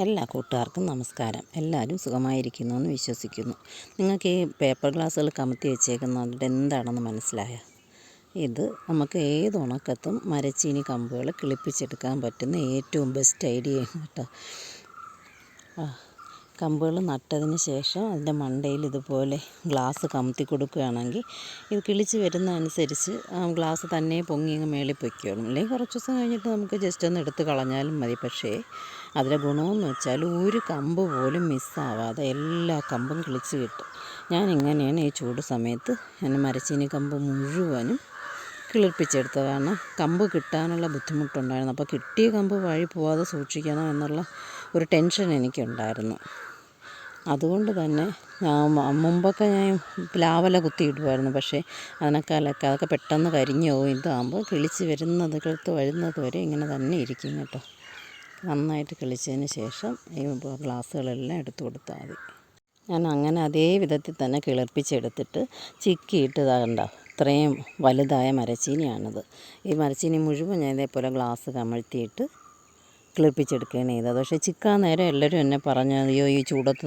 എല്ലാ കൂട്ടുകാർക്കും നമസ്കാരം. എല്ലാവരും സുഖമായിരിക്കുന്നു എന്ന് വിശ്വസിക്കുന്നു. നിങ്ങൾക്ക് ഈ പേപ്പർ ഗ്ലാസ്സുകൾ കമത്തി വെച്ചേക്കുന്നതുകൊണ്ട് എന്താണെന്ന് മനസ്സിലായ? ഇത് നമുക്ക് ഏത് ഉണക്കത്തും മരച്ചീനി കമ്പുകൾ കിളിപ്പിച്ചെടുക്കാൻ പറ്റുന്ന ഏറ്റവും ബെസ്റ്റ് ഐഡിയ കേട്ടോ. കമ്പുകൾ നട്ടതിന് ശേഷം അതിന്റെ മണ്ടയിൽ ഇതുപോലെ ഗ്ലാസ് കമത്തി കൊടുക്കുകയാണെങ്കിൽ ഇത് കിളിച്ച് വരുന്നതനുസരിച്ച് ഗ്ലാസ് തന്നെ പൊങ്ങി അങ്ങ് മേളിൽ പൊയ്ക്കോളും. അല്ലെങ്കിൽ കുറച്ച് ദിവസം കഴിഞ്ഞിട്ട് നമുക്ക് ജസ്റ്റ് ഒന്ന് എടുത്ത് കളഞ്ഞാലും മതി. പക്ഷേ അതിലെ ഗുണമെന്ന് വെച്ചാൽ ഒരു കമ്പ് പോലും മിസ്സാവാതെ എല്ലാ കമ്പും കിളിച്ച് കിട്ടും. ഞാൻ ഇങ്ങനെയാണ് ഈ ചൂട് സമയത്ത് എന്റെ മരച്ചീനി കമ്പ് മുഴുവനും കിളിർപ്പിച്ചെടുത്തത് കാരണം കമ്പ് കിട്ടാനുള്ള ബുദ്ധിമുട്ടുണ്ടായിരുന്നു. അപ്പോൾ കിട്ടിയ കമ്പ് വഴി പോവാതെ സൂക്ഷിക്കണം എന്നുള്ള ഒരു ടെൻഷൻ എനിക്കുണ്ടായിരുന്നു. അതുകൊണ്ട് തന്നെ മുമ്പൊക്കെ ഞാൻ പ്ലാവല കുത്തിയിടുമായിരുന്നു. പക്ഷേ അതിനേക്കാളൊക്കെ അതൊക്കെ പെട്ടെന്ന് കരിഞ്ഞു പോകും ഇതാകുമ്പോൾ കിളിച്ച് വരുന്നത് കിളുത്ത് വരുന്നത് വരെ ഇങ്ങനെ തന്നെ ഇരിക്കും കേട്ടോ. നന്നായിട്ട് കിളിച്ചതിന് ശേഷം ഈ ഗ്ലാസ്സുകളെല്ലാം എടുത്തു കൊടുത്താൽ മതി. ഞാൻ അങ്ങനെ അതേ വിധത്തിൽ തന്നെ കിളിർപ്പിച്ചെടുത്തിട്ട് ചിക്കിയിട്ട് ഇതാകണ്ട ഇത്രയും വലുതായ മരച്ചീനിയാണിത്. ഈ മരച്ചീനി മുഴുവൻ ഞാൻ ഇതേപോലെ ഗ്ലാസ് കമഴ്ത്തിയിട്ട് കിളിപ്പിച്ചെടുക്കുകയാണ് ചെയ്തത്. പക്ഷേ ചിക്കാൻ നേരം എല്ലാവരും എന്നെ പറഞ്ഞു അയ്യോ ഈ ചൂടത്ത്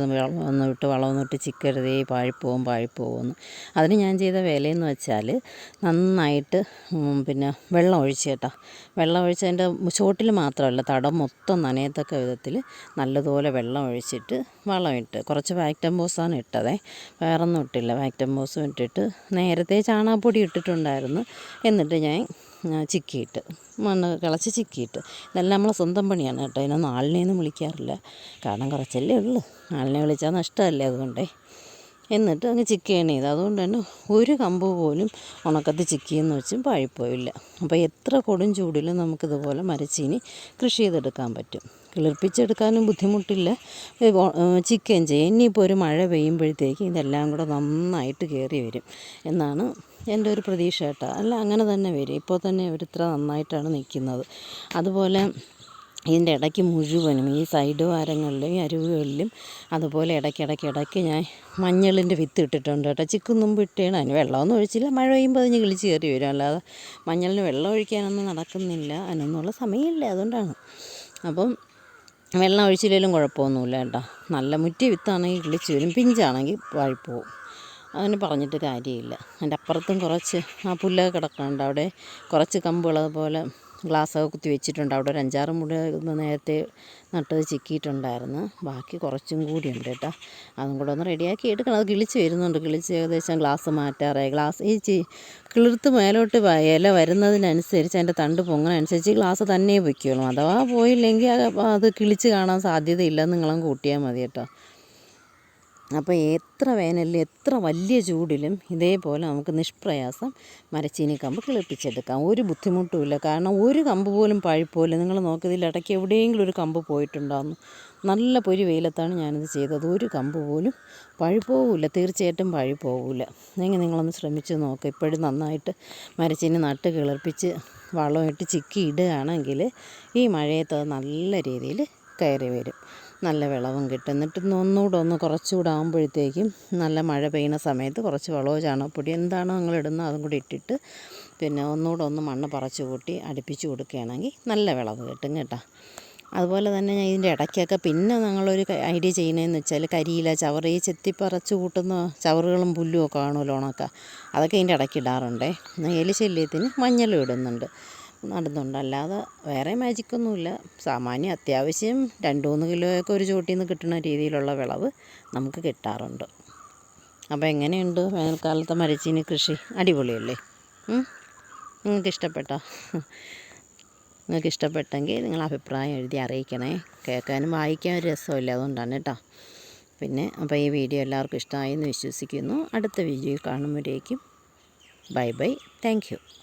ഒന്ന് ഇട്ട് വളമൊന്നും ഇട്ട് ചിക്കരുതേ പാഴിപ്പോവും പാഴിപ്പോവും അതിന് ഞാൻ ചെയ്ത വേലയെന്ന് വെച്ചാൽ നന്നായിട്ട് പിന്നെ വെള്ളം ഒഴിച്ച് കേട്ടോ. വെള്ളം ഒഴിച്ചതിന്റെ ചോട്ടിൽ മാത്രമല്ല തടം മൊത്തം നനയത്തക്ക വിധത്തിൽ നല്ലതുപോലെ വെള്ളം ഒഴിച്ചിട്ട് വളമിട്ട് കുറച്ച് വാക്ടംബോസാണ് ഇട്ടതേ. വേറൊന്നും ഇട്ടില്ല. വാക്ടംബോസും ഇട്ടിട്ട് നേരത്തെ ചാണകപ്പൊടി ഇട്ടിട്ടുണ്ടായിരുന്നു. എന്നിട്ട് ഞാൻ ചിക്കിയിട്ട്. മണ്ണ് കിളച്ച് ചിക്കിയിട്ട്. ഇതെല്ലാം നമ്മളെ സ്വന്തം പണിയാണ് കേട്ടോ. ഇതിനൊന്നും ആളിനെയൊന്നും വിളിക്കാറില്ല. കാരണം കുറച്ചല്ലേ ഉള്ളൂ. ആളിനെ വിളിച്ചാൽ നഷ്ടമല്ലേ അതുകൊണ്ടേ. എന്നിട്ട് അങ്ങ് ചിക്കുകയാണ് ചെയ്ത്. അതുകൊണ്ട് തന്നെ ഒരു കമ്പ് പോലും ഉണക്കത്ത് ചിക്കിയെന്ന് വെച്ചും പാഴിപ്പോയില്ല. അപ്പോൾ എത്ര കൊടും ചൂടിലും നമുക്കിതുപോലെ മരച്ചീനി കൃഷി ചെയ്തെടുക്കാൻ പറ്റും. കിളിർപ്പിച്ചെടുക്കാനും ബുദ്ധിമുട്ടില്ല. ചിക്കുകയും ചെയ്യും. ഇനിയിപ്പോൾ ഒരു മഴ പെയ്യുമ്പോഴത്തേക്ക് ഇതെല്ലാം കൂടെ നന്നായിട്ട് കയറി വരും എന്നാണ് എന്റെ ഒരു പ്രതീക്ഷ കേട്ടോ. അല്ല അങ്ങനെ തന്നെ വരും. ഇപ്പോൾ തന്നെ ഇത്ര നന്നായിട്ടാണ് നിൽക്കുന്നത്. അതുപോലെ ഇതിന്റെ ഇടയ്ക്ക് മുഴുവനും ഈ സൈഡ് വാരങ്ങളിലും ഈ അരുവുകളിലും അതുപോലെ ഇടയ്ക്കിടയ്ക്ക് ഇടയ്ക്ക് ഞാൻ മഞ്ഞളിന്റെ വിത്ത് ഇട്ടിട്ടുണ്ട് കേട്ടോ. ചിക്കും മുമ്പ് ഇട്ടേണ്. അതിന് വെള്ളമൊന്നും ഒഴിച്ചില്ല. മഴ പെയ്യുമ്പോൾ അതിന് കിളിച്ച് കയറി വരും. അല്ലാതെ മഞ്ഞളിന് വെള്ളം ഒഴിക്കാനൊന്നും നടക്കുന്നില്ല. അതിനൊന്നുള്ള സമയമില്ല അതുകൊണ്ടാണ്. അപ്പം വെള്ളം ഒഴിച്ചില്ലെങ്കിലും കുഴപ്പമൊന്നുമില്ല കേട്ടോ. നല്ല മുറ്റി വിത്താണെങ്കിൽ കിളിച്ച് വരും. പിഞ്ചാണെങ്കിൽ വാഴിപ്പോവും അതിന് പറഞ്ഞിട്ട് കാര്യമില്ല. അതിന്റെ അപ്പുറത്തും കുറച്ച് ആ പുല്ലൊക്കെ കിടക്കുന്നുണ്ട് അവിടെ കുറച്ച് കമ്പുകൾ അതുപോലെ ഗ്ലാസ്സൊക്കെ കുത്തി വെച്ചിട്ടുണ്ട്. അവിടെ ഒരു അഞ്ചാറ് മുട നേരത്തെ നട്ടത് ചിക്കിയിട്ടുണ്ടായിരുന്നു. ബാക്കി കുറച്ചും കൂടിയുണ്ട് കേട്ടോ. അതും കൂടെ ഒന്ന് റെഡിയാക്കി എടുക്കണം. അത് കിളിച്ച് വരുന്നുണ്ട്. കിളിച്ച് ഏകദേശം ഗ്ലാസ് മാറ്റാറായി. ഗ്ലാസ് ഈ ചി കിളിർത്ത് മേലോട്ട് ഇല വരുന്നതിനനുസരിച്ച് അതിന്റെ തണ്ട് പൊങ്ങുന്നതനുസരിച്ച് ഗ്ലാസ് തന്നെ പൊയ്ക്കോളും. അഥവാ പോയില്ലെങ്കിൽ അത് കിളിച്ച് കാണാൻ സാധ്യതയില്ലെന്ന് നിങ്ങളും കൂട്ടിയാൽ മതി കേട്ടോ. അപ്പോൾ എത്ര വേനലിലും എത്ര വലിയ ചൂടിലും ഇതേപോലെ നമുക്ക് നിഷ്പ്രയാസം മരച്ചീനി കമ്പ് കിളിപ്പിച്ചെടുക്കാം. ഒരു ബുദ്ധിമുട്ടുമില്ല കാരണം ഒരു കമ്പ് പോലും പഴിപ്പോലും നിങ്ങൾ നോക്കിയതിൽ ഇടയ്ക്ക് എവിടെയെങ്കിലും ഒരു കമ്പ് പോയിട്ടുണ്ടാകുന്നു. നല്ല പൊരി വെയിലത്താണ് ഞാനിത് ചെയ്തത്. ഒരു കമ്പ് പോലും പഴിപ്പോവില്ല. തീർച്ചയായിട്ടും പഴിപ്പോവില്ല. എങ്കിൽ നിങ്ങളൊന്ന് ശ്രമിച്ച് നോക്കുക ഇപ്പോഴും നന്നായിട്ട് മരച്ചീനി നട്ട് കിളിർപ്പിച്ച് വളമിട്ട് ചിക്കി ഇടുകയാണെങ്കിൽ ഈ മഴയത്ത് നല്ല രീതിയിൽ കയറി വരും. നല്ല വിളവും കിട്ടും. എന്നിട്ട് ഒന്നുകൂടെ ഒന്ന് കുറച്ചുകൂടെ ആകുമ്പോഴത്തേക്കും നല്ല മഴ പെയ്യുന്ന സമയത്ത് കുറച്ച് വളമോ ചാണകപ്പൊടി എന്താണോ നിങ്ങൾ ഇടുന്നത് അതും കൂടി ഇട്ടിട്ട് പിന്നെ ഒന്നുകൂടെ ഒന്ന് മണ്ണ് പറച്ചു കൂട്ടി അടുപ്പിച്ച് കൊടുക്കുകയാണെങ്കിൽ നല്ല വിളവ് കിട്ടും കേട്ടോ. അതുപോലെ തന്നെ ഞാൻ ഇതിന്റെ ഇടയ്ക്കൊക്കെ പിന്നെ ഞങ്ങളൊരു ഐഡിയ ചെയ്യുന്നതെന്ന് വെച്ചാൽ കരിയില ചവറ് ഈ ചെത്തിപ്പറച്ച് കൂട്ടുന്ന ചവറുകളും പുല്ലും ഒക്കെ കാണുമല്ലോ ഉണക്ക. അതൊക്കെ ഇതിന്റെ ഇടയ്ക്ക് ഇടാറുണ്ടേ. എലിശല്യത്തിന് മഞ്ഞളും ഇടുന്നുണ്ട്. നടുന്നുണ്ട്. അല്ലാതെ വേറെ മാജിക്കൊന്നുമില്ല. സാമാന്യം അത്യാവശ്യം രണ്ട് മൂന്ന് കിലോയൊക്കെ ഒരു ചുവട്ടിൽ നിന്ന് കിട്ടുന്ന രീതിയിലുള്ള വിളവ് നമുക്ക് കിട്ടാറുണ്ട്. അപ്പോൾ എങ്ങനെയുണ്ട് വേനൽക്കാലത്തെ മരച്ചീനി കൃഷി? അടിപൊളിയല്ലേ? നിങ്ങൾക്ക് ഇഷ്ടപ്പെട്ടോ? നിങ്ങൾക്ക് ഇഷ്ടപ്പെട്ടെങ്കിൽ നിങ്ങൾ അഭിപ്രായം എഴുതി അറിയിക്കണേ. കേൾക്കാനും വായിക്കാനും രസമില്ല അതുകൊണ്ടാണ് കേട്ടോ. പിന്നെ അപ്പോൾ ഈ വീഡിയോ എല്ലാവർക്കും ഇഷ്ടമായി എന്ന് വിശ്വസിക്കുന്നു. അടുത്ത വീഡിയോ കാണുമ്പോഴേക്കും ബൈ ബൈ. താങ്ക്